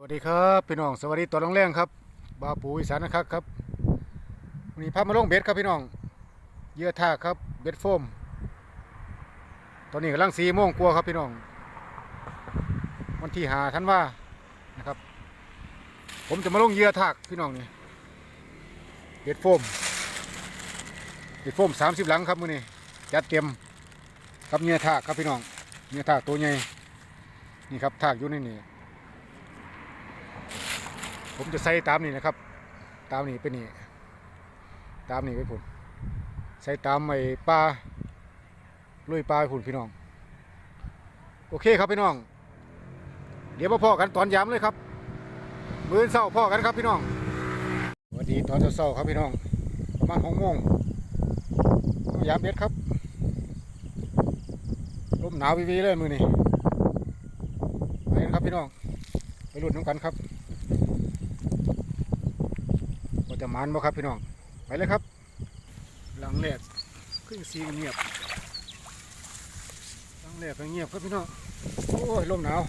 สวัสดีครับพี่น้องสวัสดีตอนแรงๆครับบาปูอีสานนะครับครับวันนี้พามาลงเบ็ดครับพี่น้องเยื่อทากครับเบ็ดโฟม ตอนนี้กำลังสี่โมงกว่าครับพี่น้อง วันที่หาท่านว่านะครับ ผมจะมาลงเยื่อทากพี่น้องนี่เบ็ดโฟมเบ็ดโฟมสามสิบหลังครับมื้อนี้จัดเต็มครับเยื่อทากครับพี่น้องเยื่อทากตัวใหญ่นี่ครับทากอยู่ในนี่ ผมจะใส่ตามนี่นะครับ ตามนี่เป็นนี่ ตามนี่ไปผุนใส่ตามไอ้ปลาลุยปลาไปผุนพี่น้อง โอเคครับพี่น้อง เดี๋ยวมาพ่อกันตอนย้ำเลยครับ มื้อเศร้าพ่อกันครับพี่น้องสวัสดีตอนเศร้าครับพี่น้อง ประมาณหกโมงยามเบ็ดครับลมหนาววีๆเลยมือนี่ไปกันครับพี่น้องไปรุ่นน้ำกันครับ ว่า จะมันบ่ครับพี่น้อง ไปเลยครับ หลังแรกขึ้นสีเงียบ หลังแรกก็เงียบครับพี่น้อง โอ้ยลมหนาว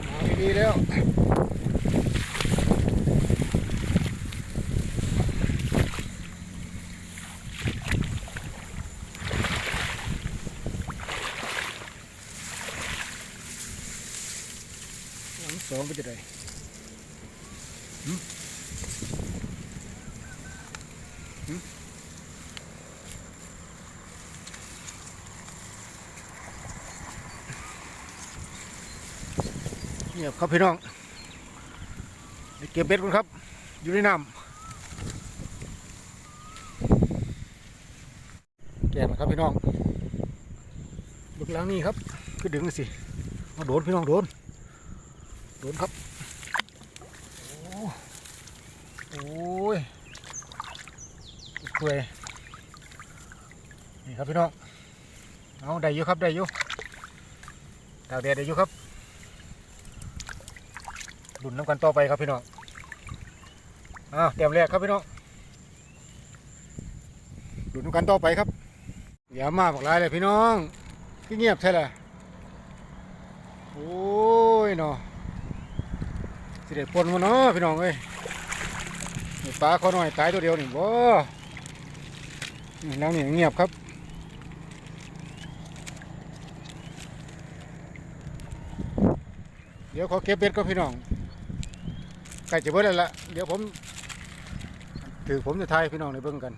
หนาวดีแล้ว สองเป็นจะได้เงียครับพี่น้องเก็บเบ็ดกันครับ อยู่ในน้ำแก่มาครับพี่น้องบึกหลังนี่ครับ คือดึงสิเอาโดนพี่น้องโดน โดนครับ โอ้ยเปื่อยนี่ครับพี่น้อง เอาได้อยู่ครับได้อยู่ตากแดดได้อยู่ครับดุนน้ำกันต่อไปครับพี่น้องอ้าวเตรียมแรกครับพี่น้องดุนน้ำกันต่อไปครับอย่ามาบอกลายเลยพี่น้องเงียบใช่ลยโอ้ยเนาะ สิได้ปนมาเนาะพี่น้องเอ้ยนี่ปลาเขาหน่อยตายตัวเดียวนี่บ่นี่แล้วนี่เงียบครับเดี๋ยวขอเก็บเบ็ดก่อนพี่น้องใกล้จะเบิดแล้วละเดี๋ยวผมถือผมจะทายพี่น้องในเบิ่งกัน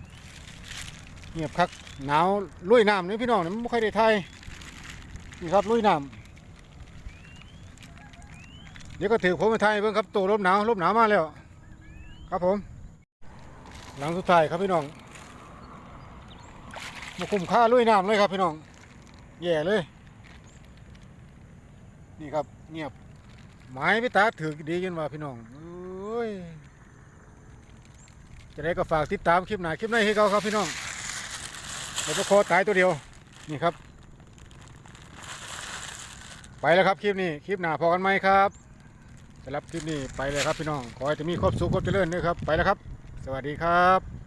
เงียบคักหนาวลุยน้ำนี่พี่น้องนี่ไม่ค่อยได้ทายนี่ครับลุยน้ำ เดี๋ยวก็ถือผมไปไทยเบิ่งครับตัวลมหนาวลมหนาวมาแล้ว ครับผม หลังสุดท้ายครับพี่น้องมาคุ้มค่าลุยน้ำเลยครับพี่น้องแย่เลย นี่ครับเงียบหมายไปตาถือดีกันว่าพี่น้องเอ้ยจะได้ก็ฝากติดตามคลิปหน้าคลิปในให้เขาครับพี่น้องเดี๋ยวจะคอตายตัวเดียวนี่ครับ ไปแล้วครับคลิปนี้ คลิปหน้าพอกันไหมครับ สำหรับคลิปนี้ไปเลยครับพี่น้อง ขอให้จะมีความสุขความเจริญด้วยครับ ไปแล้วครับ สวัสดีครับ